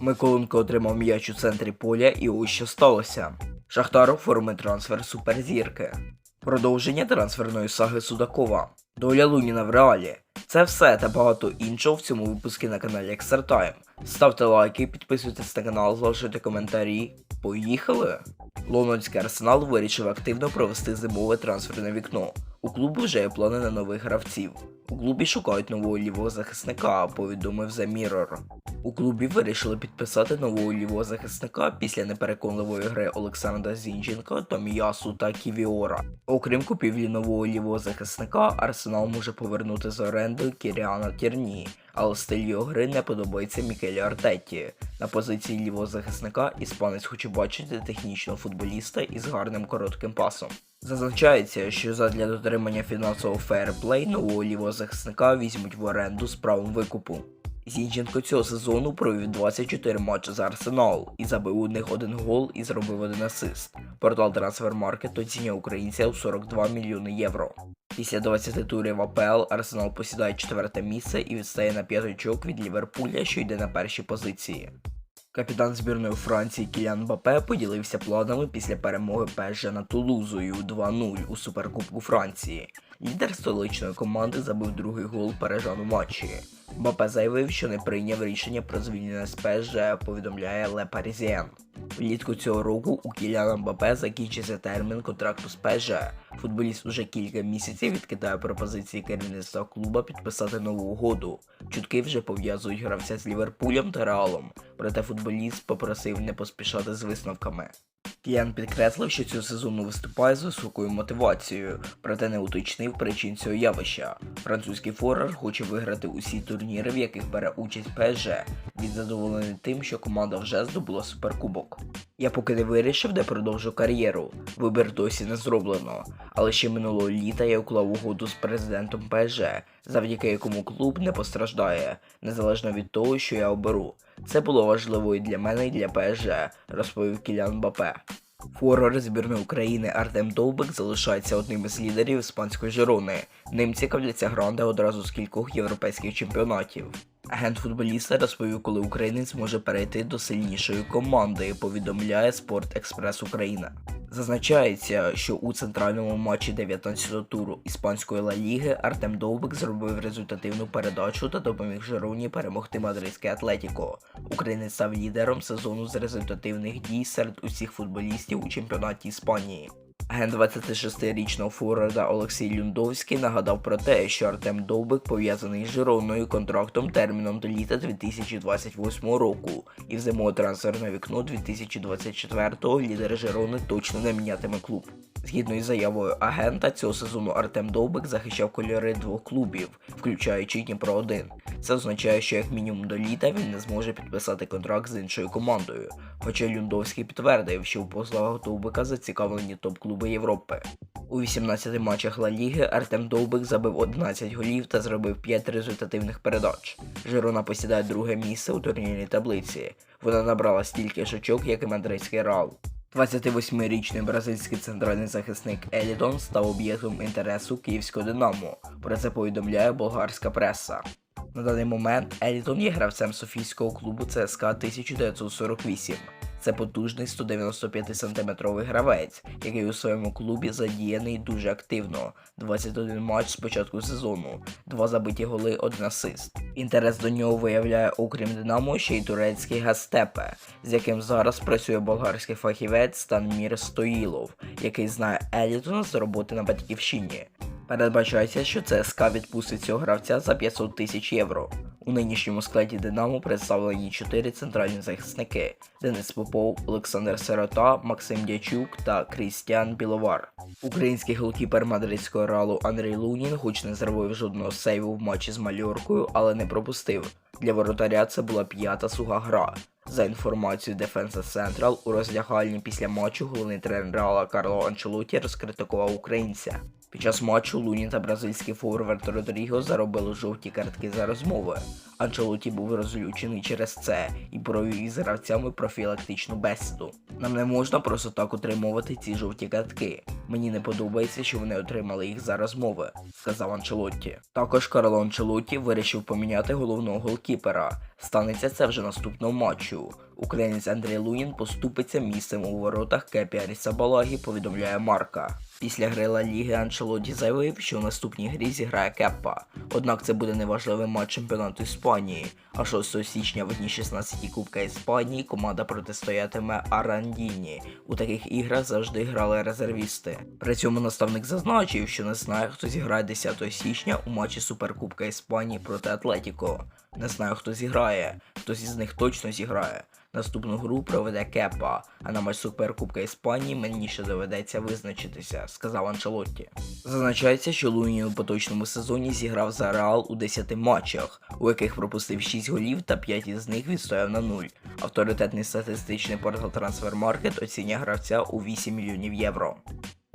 Миколенко отримав м'яч у центрі поля і ось що сталося. Шахтар оформив трансфер суперзірки. Продовження трансферної саги Судакова. Доля Луніна в реалі. Це все та багато іншого в цьому випуску на каналі Extra Ставте лайки, підписуйтесь на канал, залишайте коментарі. Поїхали! Лондонський арсенал вирішив активно провести зимове трансферне вікно. У клубу вже є плани на нових гравців. У клубі шукають нового лівого захисника, повідомив The Mirror. У клубі вирішили підписати нового лівого захисника після непереконливої гри Олександра Зінченка, Томіясу та Ківіора. Окрім купівлі нового лівого захисника, Арсенал може повернути з оренди Кіріана Тірні, але стиль його гри не подобається Мікелі Артетті. На позиції лівого захисника іспанець хоче бачити технічного футболіста із гарним коротким пасом. Зазначається, що задля дотримання фінансового фейерплей нового лівого захисника візьмуть в оренду з правом викупу. Зінченко цього сезону провів 24 матчі за Арсенал і забив у них один гол і зробив один асист. Портал Transfermarkt оцінює українця у 42 мільйони євро. Після 20 турів АПЛ Арсенал посідає четверте місце і відстає на 5 очок від Ліверпуля, що йде на першій позиції. Капітан збірної Франції Кілян Бапе поділився планами після перемоги ПСЖ над Тулузою 2-0 у Суперкубку Франції. Лідер столичної команди забив другий гол парижан у матчі. Бапе заявив, що не прийняв рішення про звільнення з ПСЖ, повідомляє Le Parisien. Влітку цього року у Кіляна Мбапе закінчиться термін контракту з ПСЖ. Футболіст уже кілька місяців відкидає пропозиції керівництва клуба підписати нову угоду. Чутки вже пов'язують гравця з Ліверпулем та Реалом, проте футболіст попросив не поспішати з висновками. Кіян підкреслив, що цього сезону виступає з високою мотивацією, проте не уточнив причин цього явища. Французький форвард хоче виграти усі турніри, в яких бере участь ПСЖ. Він задоволений тим, що команда вже здобула суперкубок. Я поки не вирішив, де продовжу кар'єру. Вибір досі не зроблено. Але ще минулого літа я уклав угоду з президентом ПСЖ, завдяки якому клуб не постраждає, незалежно від того, що я оберу. Це було важливо і для мене, і для ПСЖ, розповів Кілян Бапе. Форвард збірної України Артем Довбик залишається одним із лідерів іспанської Жирони. Ним цікавляться гранди одразу з кількох європейських чемпіонатів. Агент футболіста розповів, коли українець може перейти до сильнішої команди, повідомляє Спорт Експрес Україна. Зазначається, що у центральному матчі 19-го туру іспанської Ла Ліги Артем Довбик зробив результативну передачу та допоміг Жироні перемогти мадридське Атлетіко. Українець став лідером сезону з результативних дій серед усіх футболістів у чемпіонаті Іспанії. Агент 26-річного форварда Олексій Люндовський нагадав про те, що Артем Довбик пов'язаний з Жироною контрактом терміном до літа 2028 року, і в зимове трансферне вікно 2024-го лідер Жирони точно не мінятиме клуб. Згідно із заявою агента, цього сезону Артем Довбик захищав кольори двох клубів, включаючи Дніпро 1 Це означає, що як мінімум до літа він не зможе підписати контракт з іншою командою. Хоча Люндовський підтвердив, що у послугах Довбика зацікавлені топ-клуби Європи. У 18 матчах Ла Ліги Артем Довбик забив 11 голів та зробив 5 результативних передач. Жирона посідає друге місце у турнірній таблиці. Вона набрала стільки ж очок, як і мадридський Реал. 28-річний бразильський центральний захисник Елітон став об'єктом інтересу київського Динамо. Про це повідомляє болгарська преса. На даний момент Елітон є гравцем Софійського клубу ЦСКА 1948. Це потужний 195-сантиметровий гравець, який у своєму клубі задіяний дуже активно. 21 матч з початку сезону, 2 забиті голи, 1 асист. Інтерес до нього виявляє, окрім Динамо, ще й турецький Гастепе, з яким зараз працює болгарський фахівець Станмір Стоїлов, який знає Елітона з роботи на батьківщині. Передбачається, що ЦСКА відпустить цього гравця за 500 тисяч євро. У нинішньому складі Динамо представлені чотири центральні захисники: Денис Попов, Олександр Сирота, Максим Дячук та Крістіан Біловар. Український голкіпер мадридського реалу Андрій Лунін, хоч не зробив жодного сейву в матчі з Мальоркою, але не пропустив. Для воротаря це була п'ята суха гра. За інформацією Defensa Central, у роздягальні після матчу головний тренер Реала Карло Анчелоті розкритикував українця. Під час матчу Луні та бразильський форвард Родріго заробили жовті картки за розмови. Анчелоті був розлючений через це і провів із гравцями профілактичну бесіду. Нам не можна просто так отримувати ці жовті картки. Мені не подобається, що вони отримали їх за розмови, сказав Анчелотті. Також Карло Анчелотті вирішив поміняти головного голкіпера. Станеться це вже наступного матчу. Українець Андрій Лунін поступиться місцем у воротах Кепі Арісабалагі, повідомляє Марка. Після гри Ла Ліги Анчелоті заявив, що в наступній грі зіграє Кеппа. Однак це буде неважливий матч чемпіонату Іспанії. А 6 січня в одній 16 Кубка Іспанії команда протистоятиме Арандіні. У таких іграх завжди грали резервісти. При цьому наставник зазначив, що не знає, хто зіграє 10 січня у матчі Суперкубка Іспанії проти Атлетіко. Не знаю, хто зіграє, хтось із них точно зіграє. Наступну гру проведе Кепа, а на матч Суперкубка Іспанії мені ще доведеться визначитися, сказав Анчелотті. Зазначається, що Луні у поточному сезоні зіграв за Реал у 10 матчах, у яких пропустив 6 голів та 5 із них відстояв на 0. Авторитетний статистичний портал Трансфермаркет оцінює гравця у 8 мільйонів євро.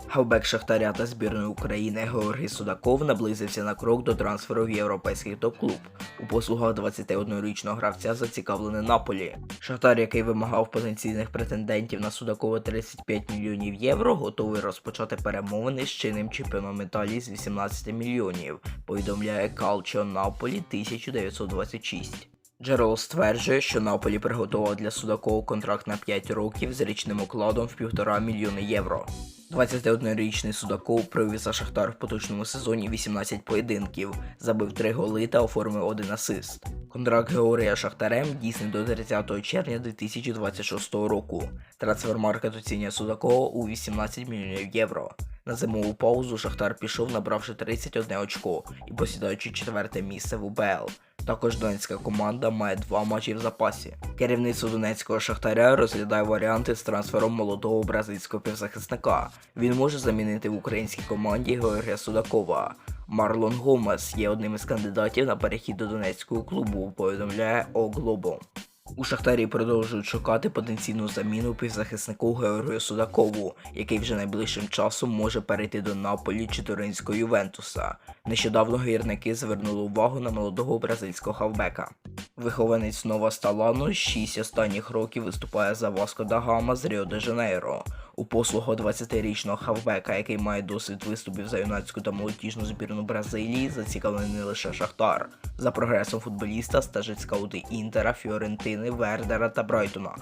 Хавбек Шахтаря та збірної України Георгій Судаков наблизився на крок до трансферу в європейський топ-клуб. У послугах 21-річного гравця зацікавлений Наполі. Шахтар, який вимагав потенційних претендентів на Судакова 35 мільйонів євро, готовий розпочати перемовини з чинним чемпіоном Італії з 18 мільйонів, повідомляє Calcio Наполі 1926. Джерел стверджує, що Наполі приготував для Судакова контракт на 5 років з річним окладом в 1,5 мільйони євро. 21-річний Судаков провів за Шахтар в поточному сезоні 18 поєдинків, забив 3 голи та оформив один асист. Контракт Георгія Шахтарем дійсний до 30 червня 2026 року. Трансфермаркет оцінює Судакова у 18 мільйонів євро. На зимову паузу Шахтар пішов, набравши 31 очко і посідаючи четверте місце в УБЛ. Також донецька команда має два матчі в запасі. Керівництво донецького шахтаря розглядає варіанти з трансфером молодого бразильського півзахисника. Він може замінити в українській команді Георгія Судакова. Марлон Гомес є одним із кандидатів на перехід до донецького клубу, повідомляє О Глобо. У Шахтарі продовжують шукати потенційну заміну півзахиснику Георгію Судакову, який вже найближчим часом може перейти до Наполі чи Туринського Ювентуса. Нещодавно гірники звернули увагу на молодого бразильського хавбека. Вихованець Нова Сталану 6 останніх років виступає за Васко да Гама з Ріо де Жанейро. У послугу 20-річного хавбека, який має досвід виступів за юнацьку та молодіжну збірну Бразилії, зацікавлений не лише Шахтар. За прогресом футболіста стежить скаути Інтера, Фіорентини, Вердера та Брайтона.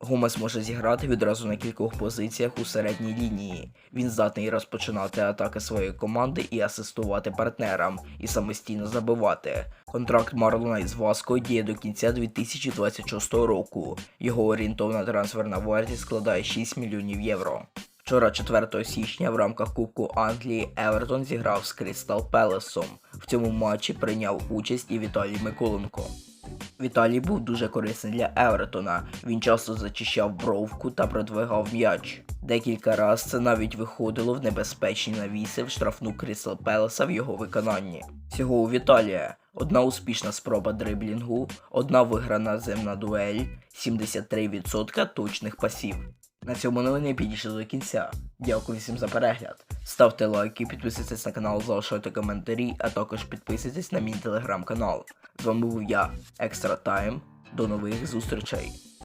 Гомес може зіграти відразу на кількох позиціях у середній лінії. Він здатний розпочинати атаки своєї команди і асистувати партнерам, і самостійно забивати. Контракт Марлона із Васко діє до кінця 2026 року. Його орієнтовна трансферна вартість складає 6 мільйонів євро. Вчора, 4 січня, в рамках Кубку Англії Евертон зіграв з Крістал Пелесом. В цьому матчі прийняв участь і Віталій Миколенко. Віталій був дуже корисний для Евертона. Він часто зачищав бровку та продвигав м'яч. Декілька раз це навіть виходило в небезпечні навіси в штрафну Крісел Пелеса в його виконанні. Всього у Віталія одна успішна спроба дриблінгу, одна виграна земна дуель, 73% точних пасів. На цьому новини підійшли до кінця. Дякую всім за перегляд. Ставте лайки, підписуйтесь на канал, залишайте коментарі, а також підписуйтесь на мій телеграм-канал. З вами був я, Екстра Тайм. До нових зустрічей.